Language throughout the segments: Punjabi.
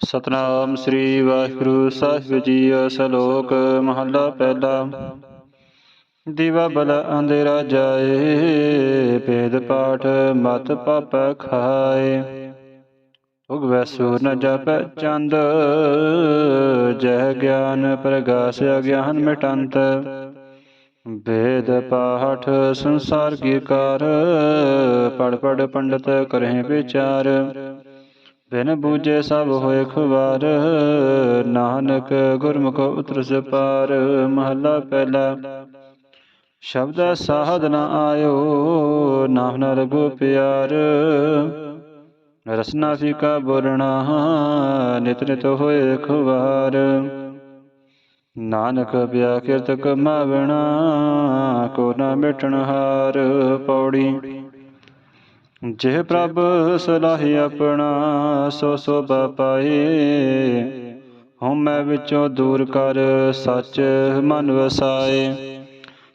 ਸਤਨਾਮ ਸ੍ਰੀ ਵਾਹਿਗੁਰੂ, ਸਾਹਿਬ ਜੀ ਸਲੋਕ ਮਹੱਲਾ ਪਹਿਲਾ। ਦੀਵਾ ਬਲ ਅੰਧੇਰਾ ਜਾਏ, ਭੇਦ ਪਾਠ ਮਤ ਪਾਪ ਖਾਏ। ਉਗਵੈ ਸੂਰ ਨ ਜਪੈ ਚੰਦ, ਜਹ ਗਿਆਨ ਪ੍ਰਗਾਸ ਅਗਿਆਨ ਮਿਟੰਤ। ਵੇਦ ਪਾਠ ਸੰਸਾਰ ਕੀ ਕਾਰ ਪੜ ਪੜ ਪੰਡਤ ਕਰਹਿ ਵਿਚਾਰ। ਬਿਨ ਬੂਝੇ ਸਭ ਹੋਏ ਖੁਵਾਰ, ਨਾਨਕ ਗੁਰਮੁਖ ਉਤਰਸ ਪਾਰ ਮਹਲਾ ਪਹਿਲਾ। ਸ਼ਬਦ ਸਾਹਦ ਨ ਆਇਓ, ਨਾਮ ਨ ਰਗੋ ਪਿਆਰ। ਰਸਨਾ ਫੀਕਾ ਬੋਲਣਾ, ਨਿਤ ਨਿਤ ਹੋਏ ਖੁਵਾਰ। ਨਾਨਕ ਬਿਆ ਕਿਰਤ ਕਮਾਵਣਾ, ਕੋ ਨਾ ਮਿਟਣ ਹਾਰ ਪੌੜੀ। ਜਿਹ ਪ੍ਰਭ ਸਲਾਹੀ ਆਪਣਾ, ਸੋ ਸੋਭਾ ਪਾਏ ਹਉਮੈ ਵਿੱਚੋਂ ਦੂਰ ਕਰ, ਸੱਚ ਮਨ ਵਸਾਏ।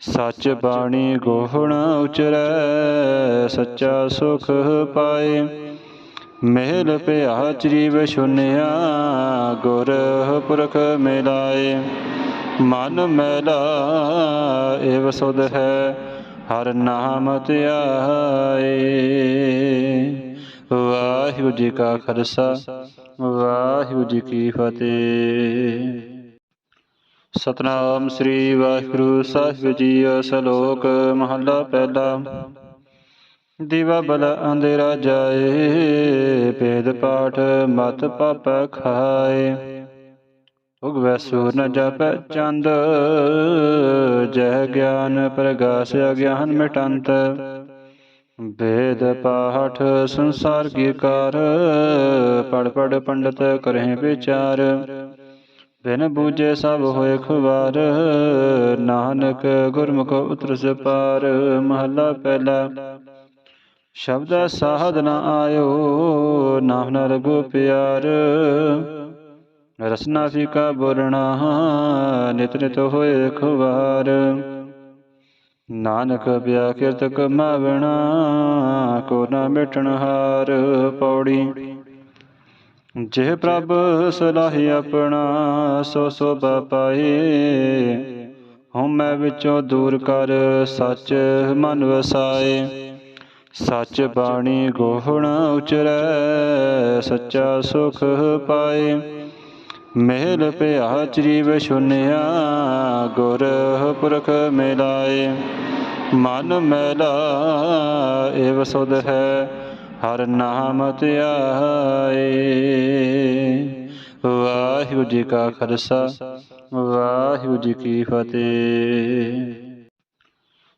ਸੱਚ ਬਾਣੀ ਗੋਹਣ ਉਚਰੈ, ਸੱਚਾ ਸੁਖ ਪਾਏ। ਮਹਿਲ ਪਿਆ ਚਰੀ ਸੁਨਿਆ, ਗੁਰ ਪੁਰਖ ਮਿਲਾਏ। ਮਨ ਮੈਲਾ ਇਹ ਸੁਧ ਹੈ। ਹਰ ਨਾਮ ਧਿਆਏ ਵਾਹਿਗੁਰੂ ਜੀ ਕਾ ਖਾਲਸਾ, ਵਾਹਿਗੁਰੂ ਜੀ ਕੀ ਫਤਿਹ। ਸਤਨਾਮ ਸ੍ਰੀ ਵਾਹਿਗੁਰੂ ਸਾਹਿਬ ਜੀ ਸਲੋਕ, ਮਹੱਲਾ ਪਹਿਲਾ। ਦੀਵਾ ਬਲ ਅੰਧੇਰਾ ਜਾਏ, ਭੇਦ ਪਾਠ ਮਤ ਪਾਪ ਖਾਏ। ਉਗਵੈ ਸੂਰ ਨ ਜਪੈ ਚੰਦ, ਜਹ ਗਿਆਨ ਪ੍ਰਗਾਸ ਗਿਆਨ ਮਿਟੰਤ। ਵੇਦ ਪਾਠ ਸੰਸਾਰ ਕੀ ਕਾਰ ਪੜ ਪੜ ਪੰਡਤ ਕਰਹਿ ਵਿਚਾਰ। ਬਿਨ ਬੂਝੇ ਸਭ ਹੋਏ ਖੁਵਾਰ, ਨਾਨਕ ਗੁਰਮੁਖ ਉਤਰਸ ਪਾਰ ਮਹੱਲਾ ਪਹਿਲਾ, ਸ਼ਬਦ ਸਾਹਦ ਨ ਆਇਓ, ਨਾਮ ਨ ਰਗੋ ਪਿਆਰ। ਰਸਨਾ ਫੀਕਾ ਬੋਲਣਾ ਨਿਤ ਨਿਤ ਹੋਏ ਖੁਵਾਰ। ਨਾਨਕ ਬਿਆ ਕਿਰਤ ਕਮਾਵਣਾ, ਕੋ ਨਾ ਮਿਟਣ ਹਾਰ ਪੌੜੀ। ਜੇ ਪ੍ਰਭ ਸਲਾਹੀ ਆਪਣਾ, ਸੋ ਸੋਭਾ ਪਾਏ। ਹਉਮੈ ਵਿੱਚੋਂ ਦੂਰ ਕਰ, ਸੱਚ ਮਨ ਵਸਾਏ। ਸੱਚ ਬਾਣੀ ਗੋਹਣ ਉਚਰੈ, ਸੱਚਾ ਸੁਖ ਪਾਏ। ਮਹਿਲ ਪਿਆ ਚਰੀਵ ਸੁਨਿਆ, ਗੁਰ ਪੁਰਖ ਮਿਲਾਏ। ਮਨ ਮੈਲਾ, ਏਵ ਸੁਧ ਹੈ, ਹਰ ਨਾਮ ਧਿਆਏ। ਵਾਹਿਗੁਰੂ ਜੀ ਕਾ ਖਾਲਸਾ, ਵਾਹਿਗੁਰੂ ਜੀ ਕੀ ਫਤਿਹ।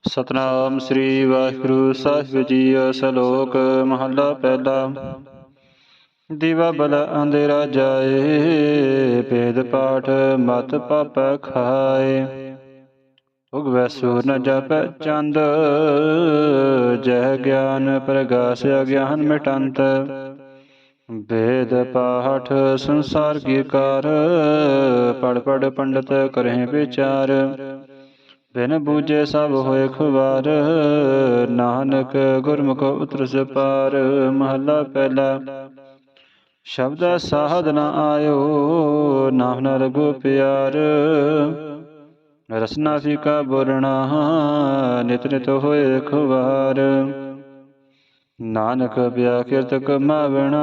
ਸਤਨਾਮ ਸ੍ਰੀ ਵਾਹਿਗੁਰੂ, ਸਾਹਿਬ ਜੀ ਸਲੋਕ, ਮਹੱਲਾ ਪਹਿਲਾ। ਦੀਵਾ ਬਲ ਅੰਧੇਰਾ ਜਾਏ, ਭੇਦ ਪਾਠ ਮਤ ਪਾਪ ਖਾਏ। ਉਗਵੈ ਸੂਰ ਨ ਜਾਪੈ ਚੰਦ, ਜਹ ਗਿਆਨ ਪ੍ਰਗਾਸ ਗਿਆਨ ਮਿਟੰਤ। ਵੇਦ ਪਾਠ ਸੰਸਾਰ ਕੀ ਕਾਰ, ਪੜ ਪੜ ਪੰਡਤ ਕਰਹਿ ਵਿਚਾਰ। ਬਿਨ ਬੂਝੇ ਸਭ ਹੋਏ ਖੁਵਾਰ, ਨਾਨਕ ਗੁਰਮੁਖ ਉਤਰਸ ਪਾਰ, ਮਹੱਲਾ ਪਹਿਲਾ। ਸ਼ਬਦ ਸਾਹਦ ਨ ਆਇਓ, ਨਾਮ ਨ ਰਗੋ ਪਿਆਰ। ਰਸਨਾ ਫੀਕਾ ਬੋਲਣਾ ਨਿਤ ਨਿਤ ਹੋਏ ਖੁਵਾਰ। ਨਾਨਕ ਬਿਆ ਕਿਰਤ ਕਮਾਵਣਾ,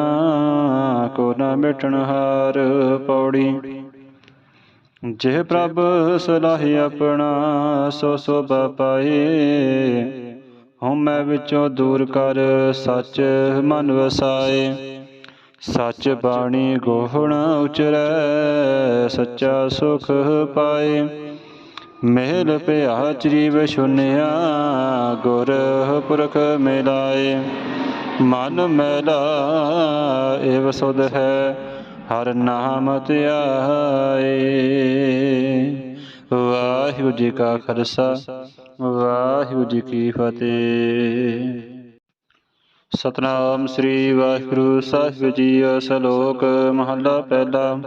ਕੋ ਨਾ ਮਿਟਣ ਹਾਰ ਪੌੜੀ। ਜੇ ਪ੍ਰਭ ਸਲਾਹੀ ਆਪਣਾ, ਸੋ ਸੋਭਾ ਪਾਏ। ਹਉਮੈ ਵਿੱਚੋਂ ਦੂਰ ਕਰ, ਸੱਚ ਮਨ ਵਸਾਏ। ਸੱਚ ਬਾਣੀ ਗੋਹਣ ਉਚਰੈ ਸੱਚਾ ਸੁਖ ਪਾਏ। ਮਹਿਲ ਪਿਆ ਚਰੀਵ ਸੁਨਿਆ ਗੁਰ ਪੁਰਖ ਮਿਲਾਏ। ਮਨ ਮੈਲਾ ਏਵ ਸੁਧ ਹੈ ਹਰ ਨਾਮ ਧਿਆਏ ਵਾਹਿਗੁਰੂ ਜੀ ਕਾ ਖਾਲਸਾ ਵਾਹਿਗੁਰੂ ਜੀ ਕੀ ਫਤਿਹ। ਸਤਨਾਮ ਸ੍ਰੀ ਵਾਹਿਗੁਰੂ, ਸਾਹਿਬ ਜੀ ਸਲੋਕ ਮਹੱਲਾ ਪਹਿਲਾ।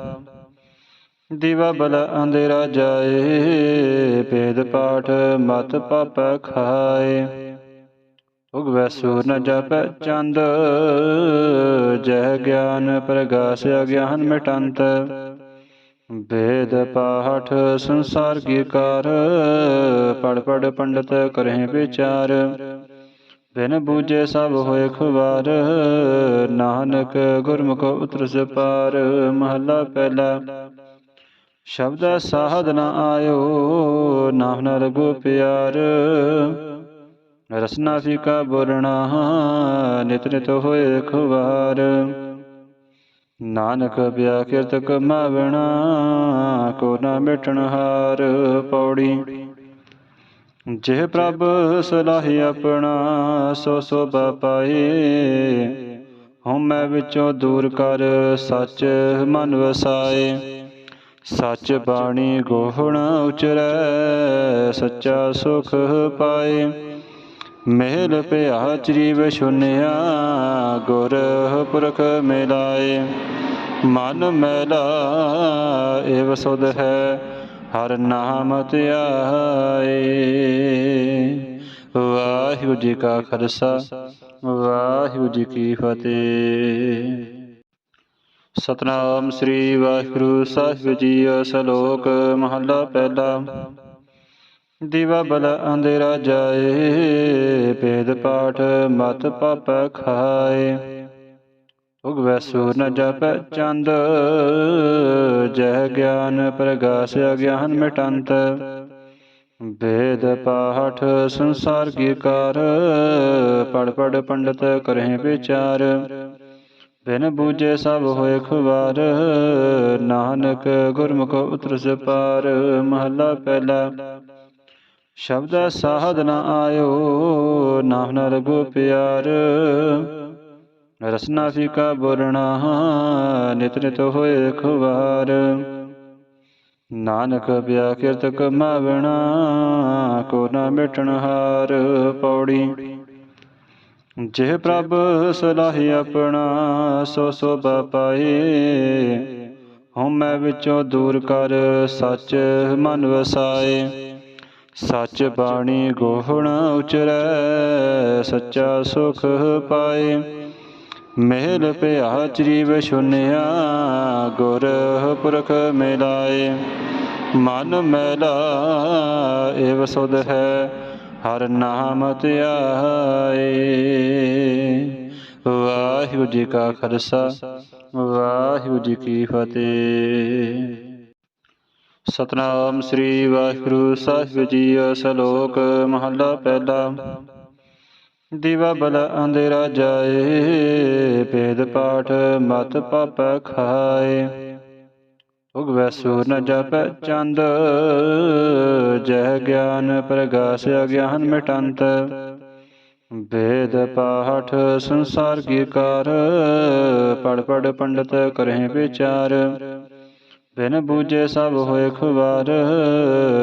ਦੀਵਾ ਬਲ ਅੰਧੇਰਾ ਜਾਏ, ਭੇਦ ਪਾਠ ਮਤ ਪਾਪ ਖਾਏ। ਉਗਵੈ ਸੂਰ ਨ ਜਾਪੈ ਚੰਦ, ਜਹ ਗਿਆਨ ਪ੍ਰਗਾਸ ਅਗਿਆਨ ਮਿਟੰਤ। ਵੇਦ ਪਾਠ ਸੰਸਾਰ ਕੀ ਕਾਰ ਪੜ ਪੜ ਪੰਡਤ ਕਰਹਿ ਵਿਚਾਰ। ਬਿਨ ਬੂਝੇ ਸਭ ਹੋਏ ਖੁਵਾਰ। ਨਾਨਕ ਗੁਰਮੁਖ ਉਤਰਸ ਪਾਰ ਮਹੱਲਾ ਪਹਿਲਾ। ਸ਼ਬਦ ਸਾਹਦ ਨ ਆਇਓ, ਨਾਮ ਨ ਰਗੋ ਪਿਆਰ। ਰਸਨਾ ਫੀਕਾ ਬੋਲਣਾ, ਨਿਤ ਨਿਤ ਹੋਏ ਖੁਵਾਰ। ਨਾਨਕ ਬਿਆ ਕਿਰਤ ਕਮਾਵਣਾ, ਕੋ ਨਾ ਮਿਟਣ ਹਾਰ ਪੌੜੀ। ਜਿਹ ਪ੍ਰਭ ਸਲਾਹੀ ਆਪਣਾ, ਸੋ ਸੋ ਪਾਏ। ਹਉਮੈ ਵਿੱਚੋਂ ਦੂਰ ਕਰ, ਸੱਚ ਮਨ ਵਸਾਏ। ਸੱਚ ਬਾਣੀ ਗੋਹਣ ਉਚਰੈ, ਸੱਚਾ ਸੁਖ ਪਾਏ। ਮਹਿਲ ਪਿਆ ਚਰੀ ਸੁਨਿਆ, ਗੁਰ ਪੁਰਖ ਮਿਲਾਏ। ਮਨ ਮੈਲਾ ਇਹ ਸੁਧ ਹੈ ਹਰ ਨਾਮ ਧਿਆਏ ਵਾਹਿਗੁਰੂ ਜੀ ਕਾ ਖਾਲਸਾ, ਵਾਹਿਗੁਰੂ ਜੀ ਕੀ ਫਤਿਹ। ਸਤਨਾਮ ਸ੍ਰੀ ਵਾਹਿਗੁਰੂ ਸਾਹਿਬ ਜੀ ਸਲੋਕ ਮਹੱਲਾ ਪਹਿਲਾ। ਦੀਵਾ ਬਲ ਅੰਧੇਰਾ ਜਾਏ, ਭੇਦ ਪਾਠ ਮਤ ਪਾਪੈ ਖਾਏ। ਉਗਵੈ ਸੂਰ ਨ ਜਾਪੈ ਚੰਦ, ਜਹ ਗਿਆਨ ਪ੍ਰਗਾਸ ਗਿਆਨ ਮਿਟੰਤ। ਵੇਦ ਪਾਠ ਸੰਸਾਰ ਕੀ ਕਾਰ ਪੜ ਪੜ ਪੰਡਤ ਕਰਹਿ ਵਿਚਾਰ। ਬਿਨ ਬੂਝੇ ਸਭ ਹੋਏ ਖੁਵਾਰ, ਨਾਨਕ ਗੁਰਮੁਖ ਉਤਰ ਉਤਰਸ ਪਾਰ ਮਹੱਲਾ ਪਹਿਲਾ, ਸ਼ਬਦ ਸਾਹਦ ਨ ਆਇਓ, ਨਾਮ ਨ ਰਗੋ ਪਿਆਰ। ਰਸਨਾ ਫੀਕਾ ਬੋਲਣਾ ਨਿਤ ਨਿਤ ਹੋਏ ਖੁਵਾਰ। ਨਾਨਕ ਬਿਆ ਕਿਰਤ ਕਮਾਵਣਾ, ਕੋ ਨਾ ਮਿਟਣ ਹਾਰ ਪੌੜੀ। ਜੇ ਪ੍ਰਭ ਸਲਾਹੀ ਆਪਣਾ, ਸੋ ਸੋਭਾ ਪਾਏ। ਹਉਮੈ ਵਿੱਚੋਂ ਦੂਰ ਕਰ ਸੱਚ ਮਨ ਵਸਾਏ। ਸੱਚ ਬਾਣੀ ਗੋਹਣ ਉਚਰੈ, ਸੱਚਾ ਸੁਖ ਪਾਏ। ਮਹਿਲ ਪਿਆ ਚਰੀਵ ਸੁਨਿਆ, ਗੁਰ ਪੁਰਖ ਮਿਲਾਏ। ਮਨ ਮੈਲਾ, ਏਵ ਸੁਧ ਹੈ, ਹਰ ਨਾਮ ਧਿਆਏ। ਵਾਹਿਗੁਰੂ ਜੀ ਕਾ ਖਾਲਸਾ, ਵਾਹਿਗੁਰੂ ਜੀ ਕੀ ਫਤਿਹ। ਸਤਨਾਮ ਸ੍ਰੀ ਵਾਹਿਗੁਰੂ, ਸਾਹਿਬ ਜੀ ਸਲੋਕ, ਮਹੱਲਾ ਪਹਿਲਾ। ਦੀਵਾ ਬਲ ਅੰਧੇਰਾ ਜਾਏ, ਭੇਦ ਪਾਠ ਮਤ ਪਾਪੈ ਖਾਏ। ਉਗਵੈ ਸੂਰ ਨ ਜਾਪੈ ਚੰਦ, ਜਹ ਗਿਆਨ ਪ੍ਰਗਾਸ ਅਗਿਆਨ ਮਿਟੰਤ। ਵੇਦ ਪਾਠ ਸੰਸਾਰ ਕੀ ਕਾਰ ਪੜ ਪੜ ਪੰਡਤ ਕਰਹਿ ਵਿਚਾਰ। ਬਿਨ ਬੂਝੇ ਸਭ ਹੋਏ ਖੁਵਾਰ,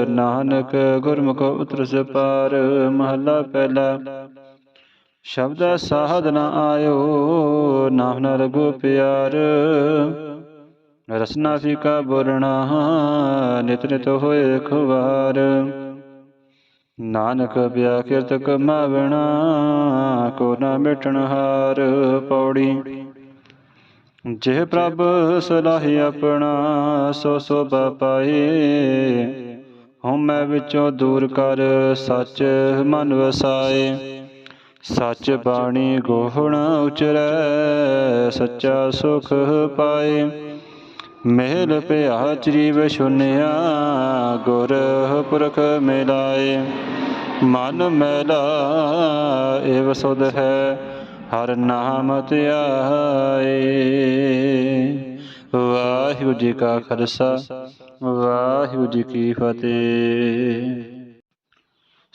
ਨਾਨਕ ਗੁਰਮੁਖ ਉਤਰਸ ਪਾਰ, ਮਹੱਲਾ ਪਹਿਲਾ। ਸ਼ਬਦ ਸਾਹਦ ਨ ਆਇਓ, ਨਾਮ ਨ ਰਗੋ ਪਿਆਰ। ਰਸਨਾ ਫੀਕਾ ਬੋਲਣਾ ਨਿਤ ਨਿਤ ਹੋਏ ਖੁਵਾਰ। ਨਾਨਕ ਬਿਆ ਕਿਰਤ ਕਮਾਵਣਾ, ਕੋ ਨਾ ਮਿਟਣ ਹਾਰ ਪੌੜੀ। ਜੇ ਪ੍ਰਭ ਸਲਾਹੀ ਆਪਣਾ, ਸੋ ਸੋ ਪਾਏ। ਹਉਮੈ ਵਿੱਚੋਂ ਦੂਰ ਕਰ, ਸੱਚ ਮਨ ਵਸਾਏ। ਸੱਚ ਬਾਣੀ ਗੋਹਣ ਉਚਰੈ, ਸੱਚਾ ਸੁਖ ਪਾਏ। ਮਹਿਲ ਭਿਆ ਚਰੀਵ ਸੁਨਿਆ, ਗੁਰ ਪੁਰਖ ਮਿਲਾਏ। ਮਨ ਮੈਲਾ ਏਵ ਸੁਧ ਹੈ, ਹਰ ਨਾਮ ਧਿਆਏ। ਵਾਹਿਗੁਰੂ ਜੀ ਕਾ ਖਾਲਸਾ, ਵਾਹਿਗੁਰੂ ਜੀ ਕੀ ਫਤਿਹ।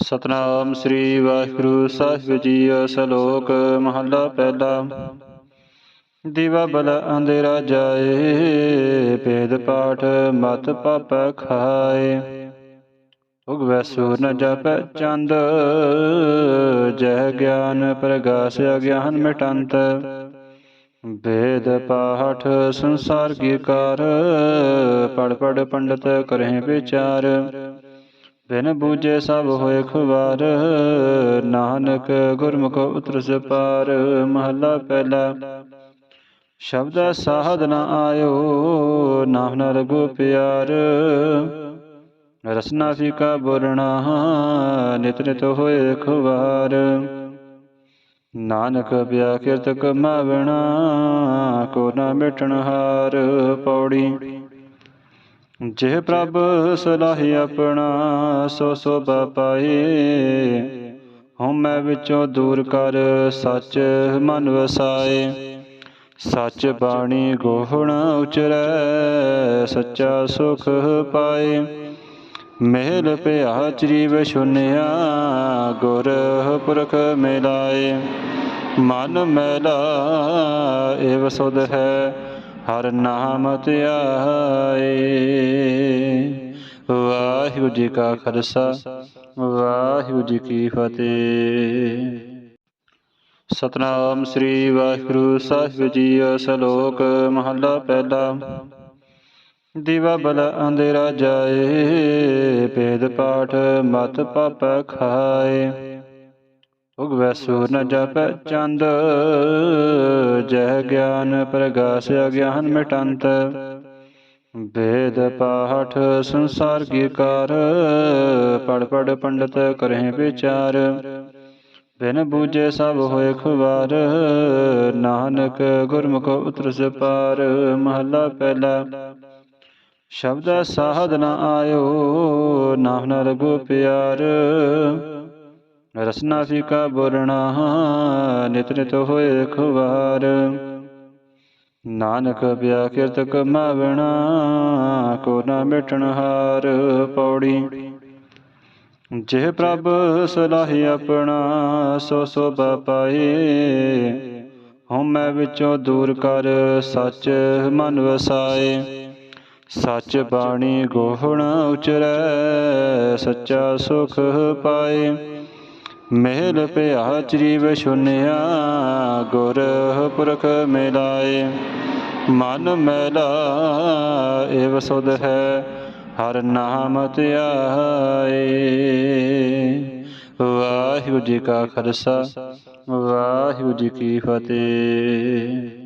ਸਤਨਾਮ ਸ੍ਰੀ ਵਾਹਿਗੁਰੂ, ਸਾਹਿਬ ਜੀ ਸਲੋਕ ਮਹੱਲਾ ਪਹਿਲਾ। ਦੀਵਾ ਬਲ ਅੰਧੇਰਾ ਜਾਏ, ਭੇਦ ਪਾਠ ਮਤ ਪਾਪੈ ਖਾਏ। ਉਗਵੈ ਸੂਰ ਨ ਜਾਪੈ ਚੰਦ, ਜਹ ਗਿਆਨ ਪ੍ਰਗਾਸ ਅਗਿਆਨ ਮਿਟੰਤ। ਵੇਦ ਪਾਠ ਸੰਸਾਰ ਕੀ ਕਾਰ ਪੜ ਪੜ ਪੰਡਤ ਕਰਹਿ ਵਿਚਾਰ। ਬਿਨ ਬੂਝੇ ਸਭ ਹੋਏ ਖੁਵਾਰ, ਨਾਨਕ ਗੁਰਮੁਖ ਉਤਰਸ ਪਾਰ ਮਹੱਲਾ ਪਹਿਲਾ। ਸ਼ਬਦ ਸਾਹਦ ਨ ਆਇਓ, ਨਾਮ ਨ ਰਗੋ ਪਿਆਰ। ਰਸਨਾ ਫੀਕਾ ਬੋਲਣਾ, ਨਿਤ ਨਿਤ ਹੋਏ ਖੁਵਾਰ। ਨਾਨਕ ਬਿਆ ਕਿਰਤ ਕਮਾਵਣਾ, ਕੋ ਨਾ ਮਿਟਣ ਹਾਰ ਪੌੜੀ। ਜਿਹ ਪ੍ਰਭ ਸਲਾਹੀ ਆਪਣਾ, ਸੋ ਸੋਭਾ ਪਾਏ ਹਉਮੈ ਵਿੱਚੋਂ ਦੂਰ ਕਰ ਸੱਚ ਮਨ ਵਸਾਏ। ਸੱਚ ਬਾਣੀ ਗੋਹਣ ਉਚਰੈ, ਸੱਚਾ ਸੁਖ ਪਾਏ। ਮਹਿਲ ਪਿਆ ਚਰੀ ਸੁਨਿਆ, ਗੁਰ ਪੁਰਖ ਮਿਲਾਏ। ਮਨ ਮੈਲਾ, ਏਵ ਸੁਧ ਹੈ ਹਰ ਨਾਮ ਧਿਆਏ ਵਾਹਿਗੁਰੂ ਜੀ ਕਾ ਖਾਲਸਾ, ਵਾਹਿਗੁਰੂ ਜੀ ਕੀ ਫਤਿਹ। ਸਤਨਾਮ ਸ੍ਰੀ ਵਾਹਿਗੁਰੂ, ਸਾਹਿਬ ਜੀ ਸਲੋਕ ਮਹੱਲਾ ਪਹਿਲਾ। ਦੀਵਾ ਬਲ ਅੰਧੇਰਾ ਜਾਏ, ਭੇਦ ਪਾਠ ਮਤ ਪਾਪ ਖਾਏ। ਉਗਵੈ ਸੂਰ ਨ ਜਪੈ ਚੰਦ ਜਹ ਗਿਆਨ ਪ੍ਰਗਾਸ ਗਿਆਨ ਮਿਟੰਤ। ਵੇਦ ਪਾਠ ਸੰਸਾਰ ਕੀ ਕਾਰ। ਪੜ ਪੜ ਪੰਡਤ ਕਰਹਿ ਵਿਚਾਰ। ਬਿਨ ਬੂਝੇ ਸਭ ਹੋਏ ਖੁਵਾਰ। ਨਾਨਕ ਗੁਰਮੁਖ ਉਤਰਸ ਪਾਰ ਮਹੱਲਾ ਪਹਿਲਾ। ਸ਼ਬਦ ਸਾਹਦ ਨ ਆਇਓ। ਨਾਮ ਨ ਰਗੋ ਪਿਆਰ। ਰਸਨਾ ਫੀਕਾ ਬੋਲਣਾ ਨਿਤ ਨਿਤ ਹੋਏ ਖੁਵਾਰ। ਨਾਨਕ ਬਿਆ ਕਿਰਤ ਕਮਾਵਣਾ, ਕੋ ਨਾ ਮਿਟਣ ਹਾਰ ਪੌੜੀ। ਜੇ ਪ੍ਰਭ ਸਲਾਹੀ ਆਪਣਾ, ਸੋ ਸੋਭਾ ਪਾਏ। ਹਉਮੈ ਵਿੱਚੋਂ ਦੂਰ ਕਰ, ਸੱਚ ਮਨ ਵਸਾਏ। ਸੱਚ ਬਾਣੀ ਗੋਹਣ ਉਚਰੈ, ਸੱਚਾ ਸੁਖ ਪਾਏ। ਮਹਿਲ ਪਿਆ ਚਰੀਵ ਸੁਨਿਆ, ਗੁਰ ਪੁਰਖ ਮਿਲਾਏ। ਮਨ ਮੈਲਾ, ਏਵ ਸੁਧ ਹੈ, ਹਰ ਨਾਮ ਧਿਆਏ। ਵਾਹਿਗੁਰੂ ਜੀ ਕਾ ਖਾਲਸਾ, ਵਾਹਿਗੁਰੂ ਜੀ ਕੀ ਫਤਿਹ।